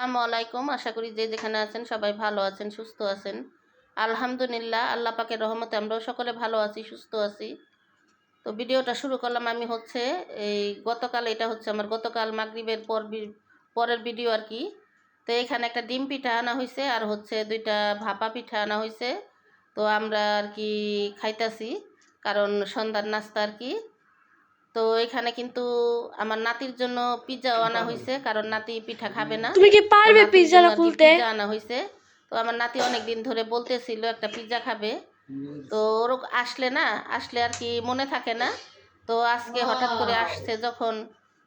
আসসালামু আলাইকুম আশা করি যে যেখানে আছেন সবাই ভালো আছেন, সুস্থ আছেন। আলহামদুলিল্লাহ, আল্লাহ পাকের রহমতে আমরাও সকলে ভালো আছি, সুস্থ আছি। তো ভিডিওটা শুরু করলাম আমি হচ্ছে এই গতকাল, এটা হচ্ছে আমার গতকাল মাগরিবের পর পরের ভিডিও আর কি। তো এখানে একটা ডিম পিঠা আনা হয়েছে আর হচ্ছে দুইটা ভাপা পিঠা আনা হয়েছে তো আমরা আর কি খাইতাছি, কারণ সন্ধ্যার নাস্তা আর কি। তো এখানে কিন্তু আমার নাতির জন্য পিজ্জা আনা হয়েছে কারণ নাতি পিঠা খাবে না। তুমি কি পারবে পিজ্জা খুলতে? পিজ্জা আনা হয়েছে তো আমার নাতি অনেক দিন ধরে বলতেছিল একটা পিজ্জা খাবে। তো ওর আসলে না আসলে আর কি মনে থাকে না। তো আজকে হঠাৎ করে আসছে যখন।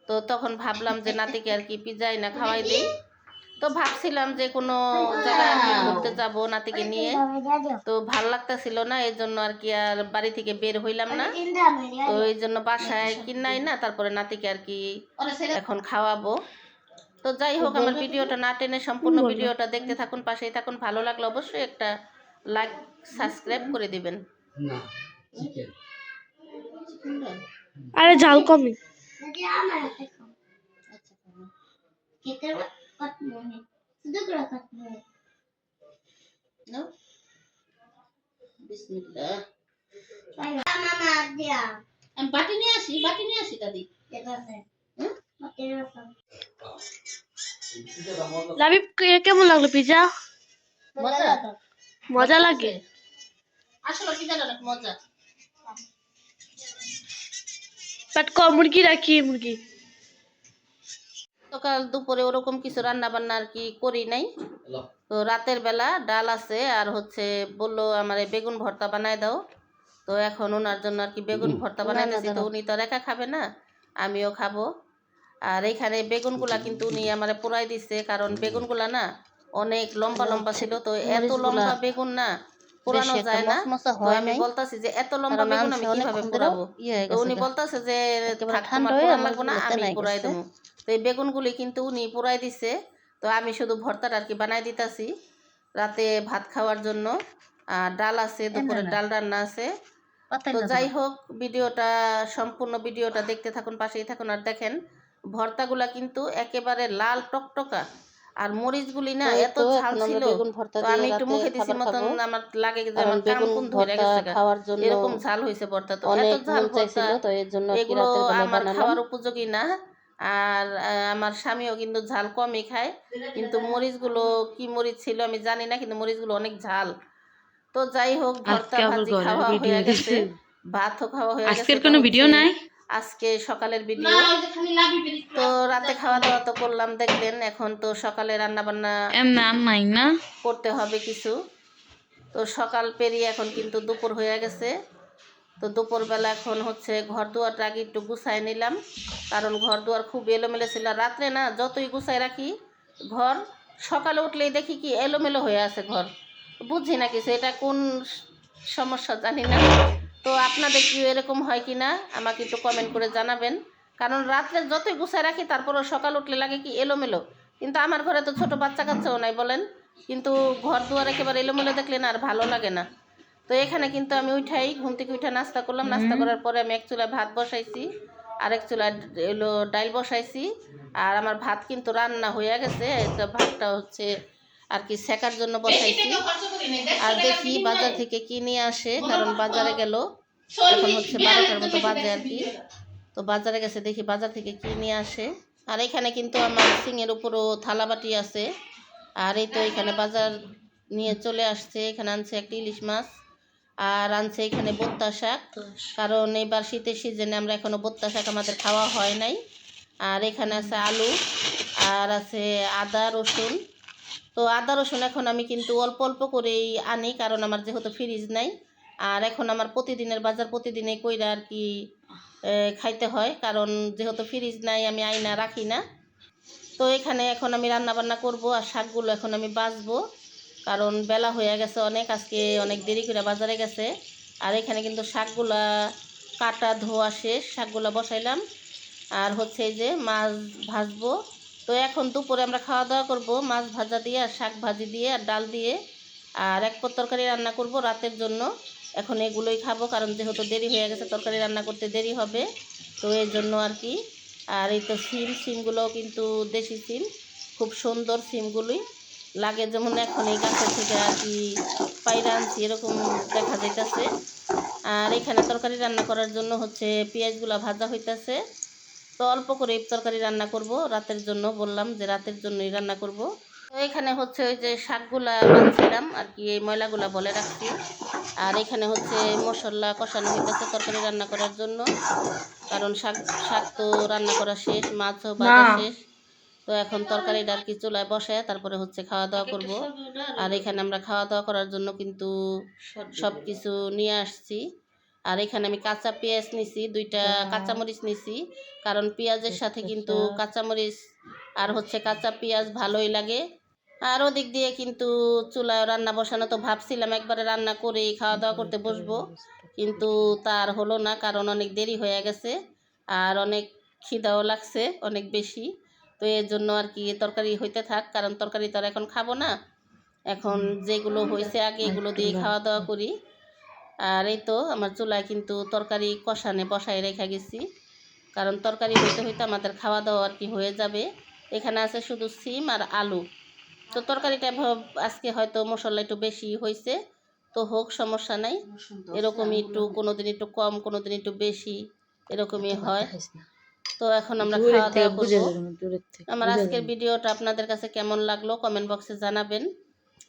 তো তখন ভাবলাম যে নাতিকে আর কি পিজ্জা না খাওয়াই দিই। তো ভাবছিলাম যে কোনো জায়গায় আর কি ঘুরতে যাব নাতিকে নিয়ে। তো ভালো লাগতেছিল না এই জন্য আর কি আর বাড়ি থেকে বের হইলাম না। তো এই জন্য বাসায় কিনাই না তারপরে নাতিকে আর কি এখন খাওয়াবো। তো যাই হোক আমার ভিডিওটা না টেনে সম্পূর্ণ ভিডিওটা দেখতে থাকুন পাশেই থাকুন। ভালো লাগলে অবশ্যই একটা লাইক সাবস্ক্রাইব করে দিবেন। না আরে ঝাল কমই। বিসমিল্লাহ আমি বাটি নিয়ে আসি বাটি নিয়ে আসি দাদি লাবিব কেমন লাগল পিৎজা মজা মজা লাগে আসলে অনেক মজা বাট ক মুরগি রাখি মুরগি সকাল দুপুরে ওরকম কিছু রান্না বান্না আর কি করি নাই। তো রাতের বেলা ডাল আছে আর হচ্ছে বলল আমার এই বেগুন ভর্তা বানায় দাও। তো এখন ওনার জন্য আর কি বেগুন ভর্তা বানাইতেছি। তো উনি তো আর একা খাবে না আমিও খাব। আর এখানে বেগুনগুলা কিন্তু উনি আমারে পোড়াই দিছে কারণ বেগুনগুলা না অনেক লম্বা লম্বা ছিল। তো এত লম্বা বেগুন না পোড়ানো যায় না। আমি বলতাছি যে এত লম্বা বেগুন আমি কীভাবে পোড়াবো তো উনি বলতাছে যে লাগবো না আমি পোড়াই দেবো। তো এই বেগুনগুলি কিন্তু উনি পোড়াই দিছে। তো আমি শুধু ভর্তাটা আর কি বানাই দিতাছি রাতে ভাত খাওয়ার জন্য। আর ডাল আছে দুপুরে ডাল রান্না আছে। তো যাই হোক ভিডিওটা সম্পূর্ণ ভিডিওটা দেখতে থাকুন পাশেই থাকুন আর দেখেন ভর্তাগুলা কিন্তু একেবারে লাল টকটকা। আর মরিচগুলি না এত ঝাল ছিল আমি একটু মুখে দিছি মতন আমার লাগে যে আমার কান কোন ধরে গেছে গা। এরকম ঝাল হয়েছে ভর্তা তো এত ঝাল ভর্তা। এগুলো আমার খাওয়ার উপযোগী না। আর আমার স্বামীও কিন্তু ঝাল কমই খায়। কিন্তু মরিচগুলো কি মরিচ ছিল আমি জানি না কিন্তু মরিচগুলো অনেক ঝাল। তো যাই হোক ভর্তা ভাজি খাওয়া হয়ে গেছে ভাতও খাওয়া হয়ে গেছে আজকের কোনো ভিডিও নাই? আজকে সকালের ভিডিও তো রাতে খাওয়া দাওয়া তো করলাম দেখলেন এখন তো সকালে রান্না বান্না নাই না। করতে হবে কিছু। তো সকাল পেরিয়ে এখন কিন্তু দুপুর হয়ে গেছে। তো দুপুরবেলা এখন হচ্ছে ঘর দুয়ারটা আগে একটু গুছাই নিলাম। কারণ ঘর দুয়ার খুব এলোমেলো ছিল। রাত্রে না যতই গুছাই রাখি ঘর সকালে উঠলেই দেখি কি এলোমেলো হয়ে আছে ঘর। বুঝি না কিছু এটা কোন সমস্যা জানি না। তো আপনাদের কি এরকম হয় কি না আমাকে একটু কমেন্ট করে জানাবেন। কারণ রাত্রে যতই গুছাই রাখি তারপরও সকাল উঠলে লাগে কি এলোমেলো। কিন্তু আমার ঘরে তো ছোট বাচ্চা কাচ্চাও নাই বলেন। কিন্তু ঘর দুয়ার একেবারে এলোমেলো দেখলে না আর ভালো লাগে না। তো এখানে কিন্তু আমি উঠাই ঘুম থেকে উঠে নাস্তা করলাম। নাস্তা করার পরে আমি এক চুলায় ভাত বসাইছি আরেক চুলায় এলো ডাল বসাইছি। আর আমার ভাত কিন্তু রান্না হয়ে গেছে। ভাতটা হচ্ছে আর কি সেকার জন্য বসাইছি। আর দেখি বাজার থেকে কি নিয়ে আসে, কারণ বাজারে গেল। এখন হচ্ছে বারোটার মতো বাজে আর কি। তো বাজারে গেছে, দেখি বাজার থেকে কি নিয়ে আসে। আর এখানে কিন্তু আমার সিংয়ের উপরও থালাবাটি আছে। আর এই তো এখানে বাজার নিয়ে চলে আসছে, এখানে আনছে একটা ইলিশ মাছ। আর আনছে এখানে বোত্তা শাক। কারণ এবার শীতের সিজনে আমরা এখনও বোত্তা শাক আমাদের খাওয়া হয় নাই। আর এখানে আছে আলু, আর আছে আদা, রসুন। তো আদা, রসুন এখন আমি কিন্তু অল্প অল্প করেই আনি, কারণ আমার যেহেতু ফ্রিজ নাই। আর এখন আমার প্রতিদিনের বাজার প্রতিদিনে কইরা আর কি খাইতে হয়, কারণ যেহেতু ফ্রিজ নাই, আমি আইনা রাখি না। তো এখানে এখন আমি রান্না বান্না করব আর শাকগুলো এখন আমি বাছবো কারণ বেলা হয়ে গেছে অনেক, আজকে অনেক দেরি করে বাজারে গেছে। আর এখানে কিন্তু শাকগুলা কাটা ধোয়া শেষ, শাকগুলা বসাইলাম। আর হচ্ছে যে মাছ ভাজবো। তো এখন দুপুরে আমরা খাওয়া দাওয়া করব, মাছ ভাজা দিয়ে আর শাক ভাজি দিয়ে আর ডাল দিয়ে। আর এক পদ তরকারি রান্না করব রাতের জন্য। এখন এগুলোই খাব, কারণ যেহেতু দেরি হয়ে গেছে, তরকারি রান্না করতে দেরি হবে। তো এই জন্য আর কি। আর এই তো সিম, সিমগুলোও কিন্তু দেশি সিম, খুব সুন্দর সিমগুলি লাগে যেমন এখন এই গাছের থেকে আর কি পায়রা আনছি, এরকম দেখা যাইতেছে। আর এখানে তরকারি রান্না করার জন্য হচ্ছে পেঁয়াজগুলো ভাজা হইতাছে। তো অল্প করে তরকারি রান্না করব। রাতের জন্য বললাম যে রাতের জন্যই রান্না করব। তো এখানে হচ্ছে ওই যে শাকগুলা বানছিলাম আর কি এই ময়লাগুলা বলে রাখছি। আর এখানে হচ্ছে মশলা কষানো হইতেছে তরকারি রান্না করার জন্য। কারণ শাক শাক তো রান্না করা শেষ মাছও ভাজা শেষ। তো এখন তরকারিটা আর কি চুলায় বসে তারপরে হচ্ছে খাওয়া দাওয়া করব। আর এখানে আমরা খাওয়া দাওয়া করার জন্য কিন্তু সব কিছু নিয়ে আসছি। আর এখানে আমি কাঁচা পেঁয়াজ নিছি দুইটা কাঁচামরিচ নিছি কারণ পেঁয়াজের সাথে কিন্তু কাঁচামরিচ আর হচ্ছে কাঁচা পেঁয়াজ ভালোই লাগে। আর ওদিক দিয়ে কিন্তু চুলায় রান্না বসানো তো ভাবছিলাম একবারে রান্না করে খাওয়া দাওয়া করতে বসবো। কিন্তু তার হলো না কারণ অনেক দেরি হয়ে গেছে আর অনেক খিদাও লাগছে অনেক বেশি। তো এর জন্য আর কি তরকারি হইতে থাক কারণ তরকারি তো আর এখন খাব না। এখন যেগুলো হয়েছে আগে এগুলো দিয়ে খাওয়া দাওয়া করি। আর এই তো আমার চুলায় কিন্তু তরকারি কষানে বসায় রেখে গেছি। কারণ তরকারি হইতে হইতে আমাদের খাওয়া দাওয়া আর কি হয়ে যাবে। এখানে আছে শুধু সিম আর আলু। তো তরকারিটা আজকে হয়তো মশলা একটু বেশি হয়েছে তো হোক সমস্যা নাই। এরকমই একটু কোনোদিন একটু কম কোনো দিন একটু বেশি এরকমই হয়। তো এখন আমরা খাওয়া দাওয়া করব। আমার আজকের ভিডিওটা আপনাদের কাছে কেমন লাগল কমেন্ট বক্সে জানাবেন।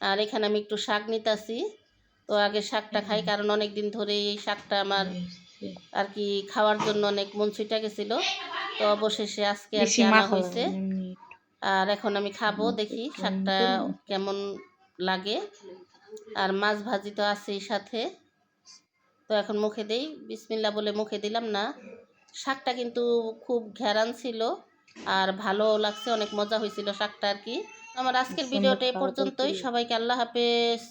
আর এখানে আমি একটু শাক নিতেছি। তো আগে শাকটা খাই কারণ অনেক দিন ধরে এই শাকটা আমার আর কি খাওয়ার জন্য অনেক মন ছুটে গেছিল। তো অবশেষে আজকে আর কি আনা হয়েছে। আর এখন আমি খাব দেখি শাকটা কেমন লাগে। আর মাছ ভাজি তো আছেই সাথে। তো এখন মুখে দেই বিসমিল্লা বলে মুখে দিলাম না। শাকটা কিন্তু খুব ঘেরান ছিল আর ভালো লাগছে অনেক মজা হয়েছিল শাকটা আর কি। আমার আজকের ভিডিওটা এ পর্যন্তই। সবাইকে আল্লাহ হাফেজ।